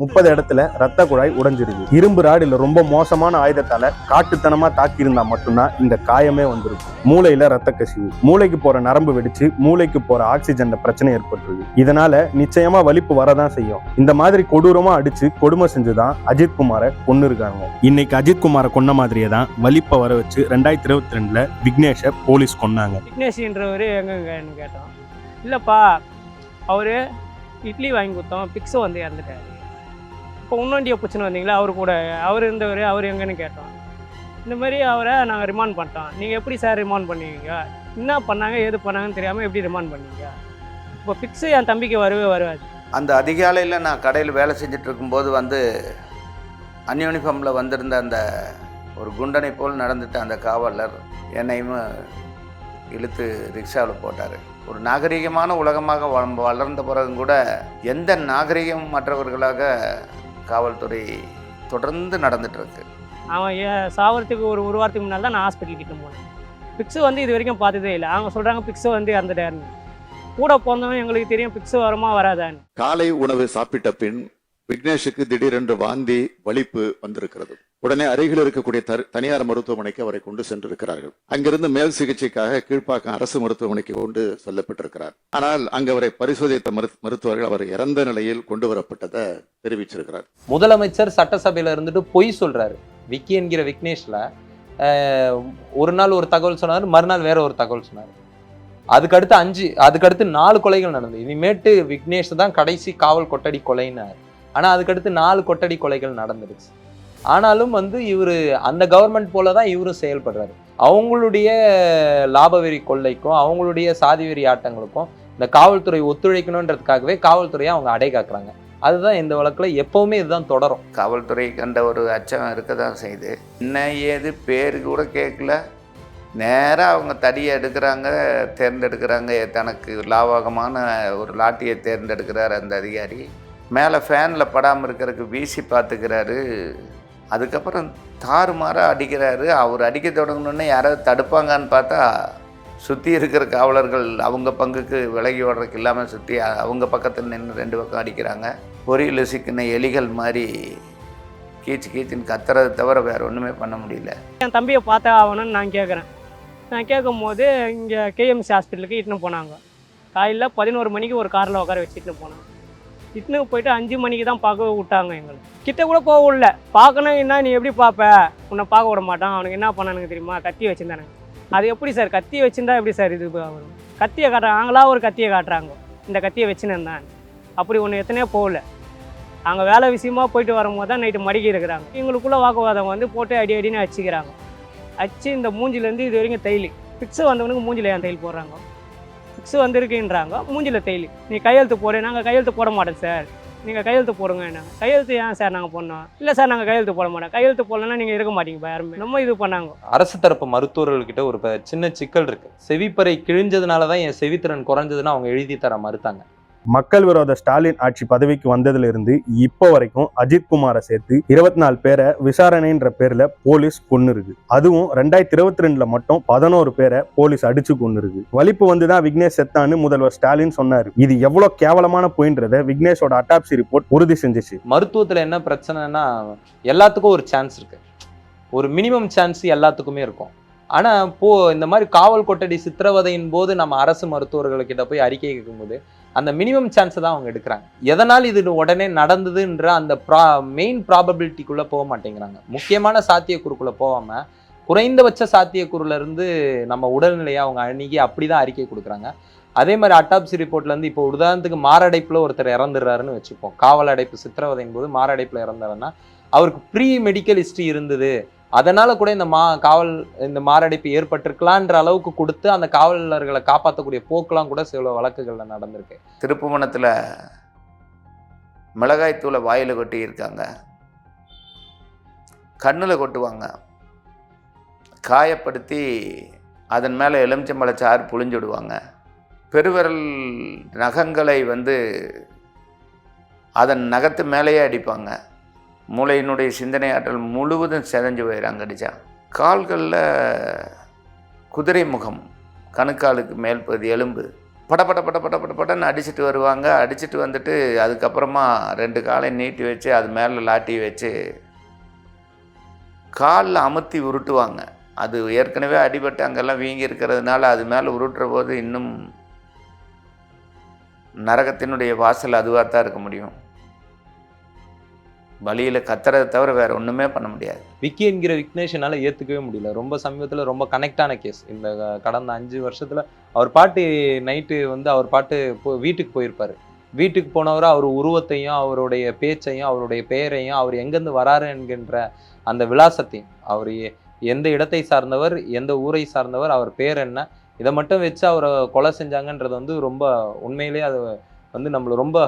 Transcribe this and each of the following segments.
முப்பது இடத்துல ரத்த குழாய் உடைஞ்சிருக்கு இரும்பு ராடுல ரொம்ப மோசமான ஆயுதத்தால காட்டுத்தனமா தாக்கியிருந்தா மட்டும்தான் இந்த காயமே வந்திருக்கும் மூளையில ரத்த கசிவு. மூளைக்கு போற நரம்பு வெடிச்சு மூளைக்கு போற ஆக்சிஜன்ல பிரச்சனை ஏற்பட்டுருக்கு இதனால நிச்சயமா வலிப்பு வரதான் செய்யும். இந்த மாதிரி கொடூரமா அடிச்சு கொடுமை செஞ்சுதான் அஜித் குமாரை கொன்னு இருக்காங்க இன்னைக்கு அஜித் குமாரை கொன்ன மாதிரியே தான் வலிப்பை வர வச்சு ரெண்டாயிரத்தி இருபத்தி ரெண்டுல விக்னேஷை போலீஸ் கொன்னாங்க. விக்னேஷ்ன்றவர் எங்கன்னு கேட்டோம். இல்லப்பா அவரு இட்லி வாங்கி கொடுத்தோம் பிக்ஸு வந்து இறந்துட்டாரு. இப்போ உன்னோண்டியை பிரச்சனை வந்தீங்களா? அவர் கூட. அவர் இருந்தவர் அவர் எங்கன்னு கேட்டோம். இந்த மாதிரி அவரை நாங்கள் ரிமாண்ட் பண்ணிட்டோம். நீங்கள் எப்படி சார் ரிமாண்ட் பண்ணுவீங்க? என்ன பண்ணாங்க ஏது பண்ணாங்கன்னு தெரியாமல் எப்படி ரிமாண்ட் பண்ணீங்க? இப்போ ஃபிக்ஸு என் தம்பிக்கு வரவே வருவாது அந்த அதிகாலையில் நான் கடையில் வேலை செஞ்சுட்டு இருக்கும்போது வந்து அன்யூனிஃபார்மில் வந்திருந்த அந்த ஒரு குண்டனை போல் நடந்துட்டு அந்த காவலர் என்னையும் இழுத்து ரிக்ஷாவில் போட்டார். ஒரு நாகரிகமான உலகமாக வளர்ந்த பிறகும் கூட எந்த நாகரிகம் மற்றவர்களாக காவல்துறை தொடர்ந்து நடந்துட்டு இருக்கு அவன் சாவறதுக்கு ஒரு ஒரு வாரத்துக்கு முன்னால் தான் நான் ஹாஸ்பிட்டல் கிட்ட போனேன். பிக்ஸு வந்து இது வரைக்கும் பார்த்ததே இல்லை. அவங்க சொல்கிறாங்க பிக்ஸு வந்து இறந்துட்டாருன்னு. கூட பிறந்தவன் எங்களுக்கு தெரியும் பிக்ஸு வருமா வராதான்னு. காலை உணவு சாப்பிட்ட பின் விக்னேஷுக்கு திடீரென்று வாந்தி வலிப்பு வந்திருக்கிறது. உடனே அருகில் இருக்கக்கூடிய தனியார் மருத்துவமனைக்கு அவரை கொண்டு சென்றிருக்கிறார்கள். அங்கிருந்து மேல் சிகிச்சைக்காக கீழ்ப்பாக்கம் அரசு மருத்துவமனைக்கு கொண்டு செல்லப்பட்டிருக்கிறார். ஆனால் அங்கு அவரை பரிசோதித்த மருத்- மருத்துவர்கள் அவர் இறந்த நிலையில் கொண்டு வரப்பட்டதை தெரிவிச்சிருக்கிறார். முதலமைச்சர் சட்டசபையில இருந்துட்டு பொய் சொல்றாரு. விக்கி என்கிற விக்னேஷ்ல ஒரு நாள் ஒரு தகவல் சொன்னார் மறுநாள் வேற ஒரு தகவல் சொன்னார். அதுக்கடுத்து அஞ்சு அதுக்கடுத்து நாலு கொலைகள் நடந்தது. இனிமேட்டு விக்னேஷ் தான் கடைசி காவல் கொட்டடி கொலைனார். ஆனால் அதுக்கடுத்து நாலு கொட்டடி கொலைகள் நடந்துருச்சு. ஆனாலும் வந்து இவர் அந்த கவர்மெண்ட் போல தான் இவரும் செயல்படுறாரு. அவங்களுடைய லாபவெறி கொள்ளைக்கும் அவங்களுடைய சாதிவெறி ஆட்டங்களுக்கும் இந்த காவல்துறை ஒத்துழைக்கணுன்றதுக்காகவே காவல்துறையை அவங்க அடை காக்குறாங்க. அதுதான் இந்த வழக்கில் எப்போவுமே இதுதான் தொடரும். காவல்துறை கண்ட ஒரு அச்சம் இருக்க தான் செய்யுது. என்ன ஏது பேர் கூட கேட்கல. நேராக அவங்க தடியை எடுக்கிறாங்க தேர்ந்தெடுக்கிறாங்க. தனக்கு லாவகமான ஒரு லாட்டியை தேர்ந்தெடுக்கிறார் அந்த அதிகாரி. மேலே ஃபேனில் படாமல் இருக்கிறதுக்கு வீசி பார்த்துக்கிறாரு. அதுக்கப்புறம் தாறுமாறாக அடிக்கிறாரு. அவர் அடிக்க தொடங்கணுன்னு யாராவது தடுப்பாங்கன்னு பார்த்தா சுற்றி இருக்கிற காவலர்கள் அவங்க பங்குக்கு விலகி ஓடுறதுக்கு இல்லாமல் சுற்றி அவங்க பக்கத்தில் நின்று ரெண்டு பக்கம் அடிக்கிறாங்க. பொறியில் சிக்கின எலிகள் மாதிரி கீச்சு கீச்சுன்னு கத்துறதை தவிர வேறு ஒன்றுமே பண்ண முடியல. என் தம்பியை பார்த்தா ஆகணும்னு நான் கேட்குறேன். நான் கேட்கும்போது இங்கே கேஎம்சி ஹாஸ்பிட்டலுக்கு இட்டுன்னு போனாங்க. காலையில் பதினோரு மணிக்கு ஒரு காரில் உட்கார வச்சுட்டு போனாங்க. இட்டுன்னு போயிட்டு அஞ்சு மணிக்கு தான் பார்க்க விட்டாங்க எங்களுக்கு கிட்ட கூட போக விடல. பார்க்கணும் என்ன நீ எப்படி பார்ப்ப? உன்னை பார்க்க விட மாட்டான். அவனுக்கு என்ன பண்ணானுங்க தெரியுமா? கத்தி வச்சுருந்தானுங்க அது எப்படி சார்? கத்தி வச்சுருந்தா எப்படி சார் இது ஆகும் கத்தியை காட்டுறாங்க அவங்களா ஒரு கத்தியை காட்டுறாங்க. இந்த கத்தியை வச்சுன்னு அப்படி ஒன்று எத்தனையோ போகல. அங்கே வேலை விஷயமா போயிட்டு வரும்போது தான் நைட்டு மடிக்கி இருக்கிறாங்க. எங்களுக்குள்ளே வாக்குவாதம் வந்து போட்டு அடி அடின்னு அடிச்சுக்கிறாங்க. அச்சு இந்த மூஞ்சிலேருந்து இது வரைக்கும் தையல். ஃபிக்ஸு வந்தவனுக்கு மூஞ்சில் ஏன் தையல் போடுறாங்க? ஃபிக்ஸ் வந்திருக்குன்றாங்க. மூஞ்சில் தையல். நீ கையெழுத்து போடு நாங்கள் கையெழுத்து போட மாட்டோம் சார். நீங்கள் கையெழுத்து போடுங்க என்ன? கையெழுத்து ஏன் சார் நாங்கள் போடணும்? இல்லை சார் நாங்கள் கையெழுத்து போட மாட்டோம். கையெழுத்து போடலன்னா நீங்கள் இருக்க மாட்டீங்க யாருமே. நம்ம இது பண்ணாங்க. அரசு தரப்பு மருத்துவர்கள்கிட்ட ஒரு சின்ன சிக்கல் இருக்குது செவிப்பறை கிழிஞ்சதுனால தான் என் செவித்திறன் குறைஞ்சதுன்னு அவங்க எழுதி தர மறுத்தாங்க. மக்கள் விரோத ஸ்டாலின் ஆட்சி பதவிக்கு வந்ததிலிருந்து இப்போ வரைக்கும் அஜித் குமாரை சேர்த்து இருபத்தி நாலு பேரை விசாரணைன்ற பேர்ல போலீஸ் கொன்னு இருக்கு அதுவும் ரெண்டாயிரத்தி இருபத்தி ரெண்டுல மட்டும் பதினோரு பேரை போலீஸ் அடிச்சு கொன்னு இருக்கு வலிப்பு வந்துதான் விக்னேஷ் செத்தான்னு முதல்வர் ஸ்டாலின் சொன்னாரு. இது எவ்வளவு கேவலமான போயின்றத விக்னேஷோட அட்டாப்சி ரிப்போர்ட் உறுதி செஞ்சுச்சு. மருத்துவத்துல என்ன பிரச்சனைனா எல்லாத்துக்கும் ஒரு சான்ஸ் இருக்கு. ஒரு மினிமம் சான்ஸ் எல்லாத்துக்குமே இருக்கும். ஆனால் போ இந்த மாதிரி காவல் கொட்டடி சித்திரவதையின் போது நம்ம அரசு மருத்துவர்கள்கிட்ட போய் அறிக்கை கேட்கும்போது அந்த மினிமம் சான்ஸை தான் அவங்க எடுக்கிறாங்க. எதனால் இது உடனே நடந்ததுன்ற அந்த ப்ரா மெயின் ப்ராபபிலிட்டிக்குள்ளே போக மாட்டேங்கிறாங்க. முக்கியமான சாத்தியக்கூறுக்குள்ளே போகாமல் குறைந்தபட்ச சாத்தியக்கூறுலேருந்து நம்ம உடல்நிலையை அவங்க அணுகி அப்படிதான் அறிக்கை கொடுக்குறாங்க. அதே மாதிரி அட்டாப்சி ரிப்போர்ட்லேருந்து இப்போ உதாரணத்துக்கு மாரடைப்பில் ஒருத்தர் இறந்துடுறாருன்னு வச்சுப்போம். காவல் அடைப்பு சித்திரவதையின் போது மாரடைப்பில் இறந்தாருன்னா அவருக்கு ப்ரீ மெடிக்கல் ஹிஸ்ட்ரி இருந்தது. அதனால கூட இந்த மா காவல் இந்த மாரடைப்பு ஏற்பட்டிருக்கலான்ற அளவுக்கு கொடுத்து அந்த காவலர்களை காப்பாற்றக்கூடிய போக்கெலாம் கூட சில வழக்குகளில் நடந்திருக்கு. திருப்புவனத்தில் மிளகாய்த்தூளை வாயில் கொட்டி இருக்காங்க. கண்ணில் கொட்டுவாங்க. காயப்படுத்தி அதன் மேலே எலுமிச்சம்பழச்சாறு புழிஞ்சு விடுவாங்க பெருவிரல் நகங்களை வந்து அதன் நகத்து மேலேயே அடிப்பாங்க. மூளையினுடைய சிந்தனை ஆற்றல் முழுவதும் செதஞ்சு போயிடாங்க அடித்தா கால்களில் குதிரை முகம் கணுக்காலுக்கு மேல் பகுதி எலும்பு. பட பட பட பட பட படன்னு வருவாங்க. அடிச்சுட்டு வந்துட்டு அதுக்கப்புறமா ரெண்டு காலை நீட்டி வச்சு அது மேலே லாட்டி வச்சு காலில் அமுத்தி உருட்டுவாங்க. அது ஏற்கனவே அடிபட்டு அங்கெல்லாம் வீங்கி இருக்கிறதுனால அது மேலே உருட்டுற போது இன்னும் நரகத்தினுடைய வாசல் அதுவாக தான் இருக்க முடியும். வழியில் கத்துறதை தவிர வேற ஒன்றுமே பண்ண முடியாது. விக்கி என்கிற விக்னேஷனால் ஏற்றுக்கவே முடியல. ரொம்ப சமீபத்தில் ரொம்ப கனெக்டான கேஸ் இந்த கடந்த அஞ்சு வருஷத்தில் அவர் பாட்டு நைட்டு வந்து அவர் பாட்டு போ வீட்டுக்கு போயிருப்பார். வீட்டுக்கு போனவர் அவர் உருவத்தையும் அவருடைய பேச்சையும் அவருடைய பெயரையும் அவர் எங்கேருந்து வராரு என்கின்ற அந்த விலாசத்தையும் அவர் எந்த இடத்தை சார்ந்தவர் எந்த ஊரை சார்ந்தவர் அவர் பேர் என்ன இதை மட்டும் வச்சு அவரை கொலை செஞ்சாங்கன்றது வந்து ரொம்ப உண்மையிலேயே அது வந்து நம்மளை ரொம்ப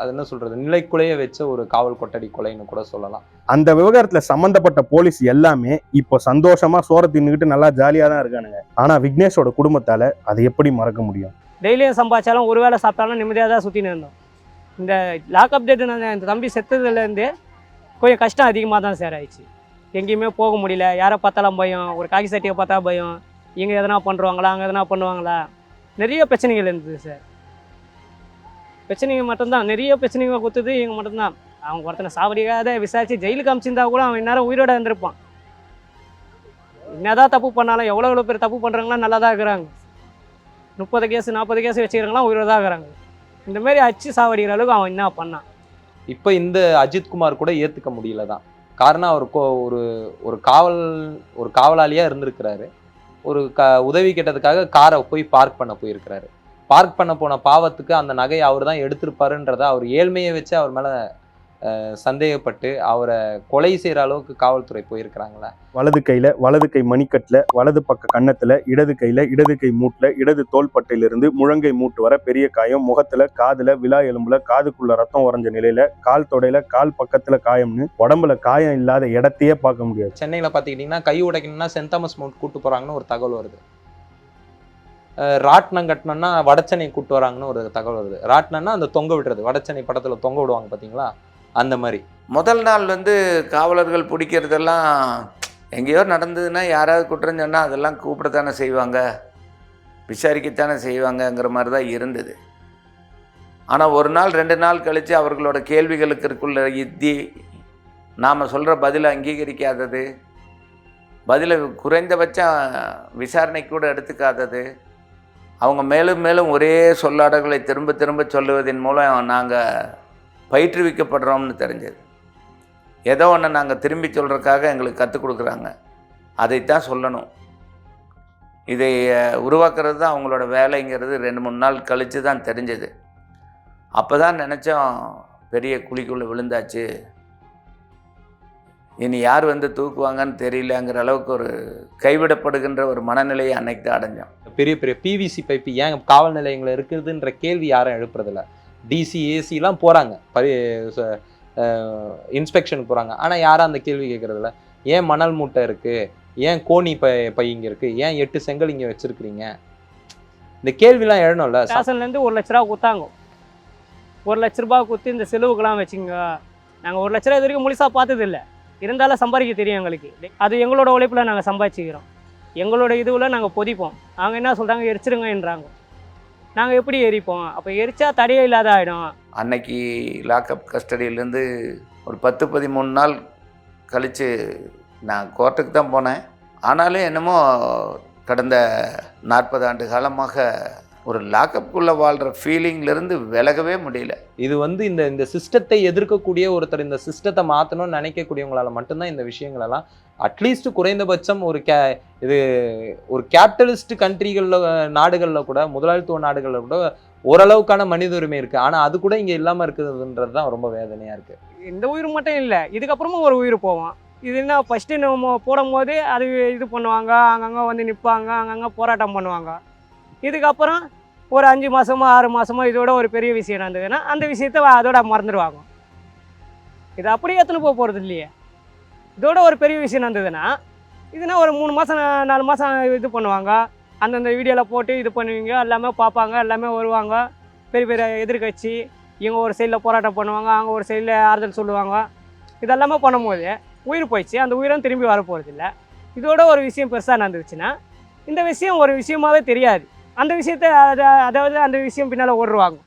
அது என்ன சொல்றது? நிலைக்குலைய வச்ச ஒரு காவல் கொட்டடி கொலைன்னு கூட சொல்லலாம். அந்த விவகாரத்துல சம்பந்தப்பட்ட போலீஸ் எல்லாமே இப்போ சந்தோஷமா சோற தின்னுக்கிட்டு நல்லா ஜாலியா தான் இருக்கானுங்க. ஆனா விக்னேஷோட குடும்பத்தால அதை எப்படி மறக்க முடியும்? டெய்லியும் சம்பாதிச்சாலும் ஒரு வேளை சாப்பிட்டாலும் நிம்மதியாக தான் சுற்றின்னு இருந்தோம். இந்த லாக்அப் டேட்டு நான் இந்த தம்பி செத்ததுலேருந்து கொஞ்சம் கஷ்டம் அதிகமாக தான் சார் ஆயிடுச்சு. எங்கேயுமே போக முடியல. யாரை பார்த்தாலும் பயம். ஒரு காக்கி சட்டியை பார்த்தா பயம். இங்கே எதனா பண்ணுவாங்களா? அங்கே எதனா பண்ணுவாங்களா? நிறைய பிரச்சனைகள் இருந்தது சார். பிரச்சனைங்க மட்டும்தான். நிறைய பிரச்சனைங்க கொடுத்தது இவங்க மட்டும்தான். அவங்க ஒருத்தனை சாவடிக்காத விசாரித்து ஜெயிலுக்கு அமிச்சிருந்தா கூட அவன் இந்நேரம் உயிரோட இருந்திருப்பான். என்னதான் தப்பு பண்ணாலும் எவ்வளோ எவ்வளோ பேர் தப்பு பண்ணுறாங்களா நல்லா தான் இருக்கிறாங்க. முப்பது கேஸ் நாற்பது கேஸ் வச்சுக்கிறவங்களாம் உயிரோட தான் இருக்கிறாங்க. இந்த மாதிரி அச்சு சாவடிக்கிற அளவுக்கு அவன் என்ன பண்ணான்? இப்போ இந்த அஜித்குமார் கூட ஏற்றுக்க முடியல தான் காரணம் அவர் ஒரு ஒரு காவல் ஒரு காவலாளியாக இருந்திருக்கிறாரு. ஒரு க உதவி கேட்டதுக்காக காரை போய் பார்க் பண்ண போயிருக்கிறாரு. பார்க் பண்ண போன பாவத்துக்கு அந்த நகையை அவர் தான் எடுத்திருப்பாருன்றத அவர் ஏழ்மையை வச்சு அவர் மேலே சந்தேகப்பட்டு அவரை கொலை செய்கிற அளவுக்கு காவல்துறை போயிருக்கிறாங்களா? வலது கையில வலது கை மணிக்கட்டுல வலது பக்க கன்னத்துல இடது கையில இடது கை மூட்டுல இடது தோள்பட்டையிலிருந்து முழங்கை மூட்டு வர பெரிய காயம் முகத்துல காதுல விலா எலும்புல காதுக்குள்ள ரத்தம் உறைஞ்ச நிலையில கால் தொடையில கால் பக்கத்துல காயம்னு உடம்புல காயம் இல்லாத இடத்தையே பார்க்க முடியாது. சென்னையில் பார்த்துக்கிட்டிங்கன்னா கை உடைக்கணும்னா சென்ட் தாமஸ் மவுண்ட் கூட்டு போகிறாங்கன்னு ஒரு தகவல் வருது. ராட்னம் ராட்டினம் வடச்சனை கூப்பிட்டு கூட்டு வராங்கன்னு ஒரு தகவல் வருது. ராட்டினம்னா அந்த தொங்க விடுறது. வடச்சென்னை படத்தில் தொங்க விடுவாங்க பார்த்தீங்களா அந்த மாதிரி. முதல் நாள் வந்து காவலர்கள் பிடிக்கிறதெல்லாம் எங்கேயோ நடந்ததுன்னா யாராவது குற்றம் சொன்னால் அதெல்லாம் கூப்பிடத்தானே செய்வாங்க. விசாரிக்கத்தானே செய்வாங்கங்கிற மாதிரி தான் இருந்தது. ஆனால் ஒரு நாள் ரெண்டு நாள் கழித்து அவர்களோட கேள்விகளுக்கு இருக்குள்ள யுத்தி நாம் சொல்கிற பதிலை அங்கீகரிக்காதது. பதிலை குறைந்தபட்சம் விசாரணை கூட எடுத்துக்காதது. அவங்க மேலும் மேலும் ஒரே சொல்லாடல்களை திரும்ப திரும்ப சொல்லுவதன் மூலம் நாங்கள் பயிற்றுவிக்கப்படுறோம்னு தெரிஞ்சது. ஏதோ ஒன்று நாங்கள் திரும்பி சொல்கிறதுக்காக எங்களுக்கு கற்றுக் கொடுக்குறாங்க. அதைத்தான் சொல்லணும். இதை உருவாக்குறது தான் அவங்களோட வேலைங்கிறது ரெண்டு மூணு நாள் கழித்து தான் தெரிஞ்சது. அப்போ தான் நினச்சோம் பெரிய குழிக்குள்ளே விழுந்தாச்சு. இனி யார் வந்து தூக்குவாங்கன்னு தெரியலங்கிற அளவுக்கு ஒரு கைவிடப்படுகின்ற ஒரு மனநிலையை அன்னைக்கு தான் அடைஞ்சோம். பெரிய பெரிய பிவிசி பைப்பு ஏன் காவல் நிலையங்கள் இருக்குதுன்ற கேள்வி யாரும் எழுப்புறதில்ல. டிசி ஏசிலாம் போகிறாங்க பரி இன்ஸ்பெக்ஷனுக்கு போகிறாங்க ஆனால் யாரும் அந்த கேள்வி கேட்குறதில்ல ஏன் மணல் மூட்டை இருக்குது ஏன் கோணி பை பை இங்கே இருக்குது ஏன் எட்டு செங்கல் இங்கே வச்சுருக்கிறீங்க? இந்த கேள்விலாம் எழணும்ல. ச- ஸ்டேஷன்லேருந்து ஒரு லட்ச ரூபா கொடுத்தாங்க ஒரு லட்ச ரூபா கொடுத்து இந்த செலவுக்கெல்லாம் வச்சுங்க நாங்கள் ஒரு லட்ச ரூபா இது வரைக்கும் முழுசாக பார்த்தது இல்லை இருந்தாலும் சம்பாதிக்க தெரியும் எங்களுக்கு. அது எங்களோட உழைப்பில் நாங்கள் சம்பாதிச்சுக்கிறோம். எங்களோட இதுவில் நாங்கள் பொதிப்போம். அவங்க என்ன சொல்கிறாங்க எரிச்சிருங்கன்றாங்க நாங்கள் எப்படி எரிப்போம்? அப்போ எரிச்சா தடையே இல்லாத ஆகிடும் அன்னைக்கு லாக்அப் கஸ்டடியிலேருந்து ஒரு பத்து பதிமூணு நாள் கழித்து நான் கோர்ட்டுக்கு தான் போனேன். ஆனாலும் என்னமோ கடந்த நாற்பது ஆண்டு காலமாக ஒரு லாக்அப்புக்குள்ளே வாழ்கிற ஃபீலிங்லேருந்து விலகவே முடியல. இது வந்து இந்த இந்த சிஸ்டத்தை எதிர்க்கக்கூடிய ஒருத்தர் இந்த சிஸ்டத்தை மாற்றணும்னு நினைக்கக்கூடியவங்களால மட்டும்தான் இந்த விஷயங்களெல்லாம் அட்லீஸ்ட் குறைந்தபட்சம் ஒரு கே இது ஒரு கேபிட்டலிஸ்ட் கண்ட்ரிகளில் நாடுகளில் கூட முதலாளித்துவ நாடுகளில் கூட ஓரளவுக்கான மனித உரிமை இருக்குது ஆனால் அது கூட இங்கே இல்லாமல் இருக்குதுன்றது தான் ரொம்ப வேதனையாக இருக்குது இந்த உயிர் மட்டும் இல்லை இதுக்கப்புறமும் ஒரு உயிர் போவோம். இது என்ன ஃபஸ்ட்டு நம்ம போடும் போது அது இது பண்ணுவாங்க அங்கங்கே வந்து நிற்பாங்க அங்கங்கே போராட்டம் பண்ணுவாங்க. இதுக்கப்புறம் ஒரு அஞ்சு மாதமோ ஆறு மாதமோ இதோட ஒரு பெரிய விஷயம் நடந்ததுன்னா அந்த விஷயத்த அதோட மறந்துடுவாங்க. இது அப்படியே எத்தனை போக போகிறது இல்லையே? இதோட ஒரு பெரிய விஷயம் நடந்ததுன்னா இதுனா ஒரு மூணு மாதம் நாலு மாதம் இது பண்ணுவாங்க. அந்தந்த வீடியோவில் போட்டு இது பண்ணுவீங்க. எல்லாமே பார்ப்பாங்க எல்லாமே வருவாங்க. பெரிய பெரிய எதிர்கட்சி இவங்க ஒரு சைடில் போராட்டம் பண்ணுவாங்க அவங்க ஒரு சைடில் ஆறுதல் சொல்லுவாங்க. இதெல்லாமே பண்ணும்போது உயிர் போயிடுச்சு. அந்த உயிரும் திரும்பி வர போகிறது இல்லை. இதோட ஒரு விஷயம் பெருசாக நடந்துச்சுன்னா இந்த விஷயம் ஒரு விஷயமாவே தெரியாது. அந்த விஷயத்த அதாவது அந்த விஷயம் பின்னால் ஓடுருவாங்க.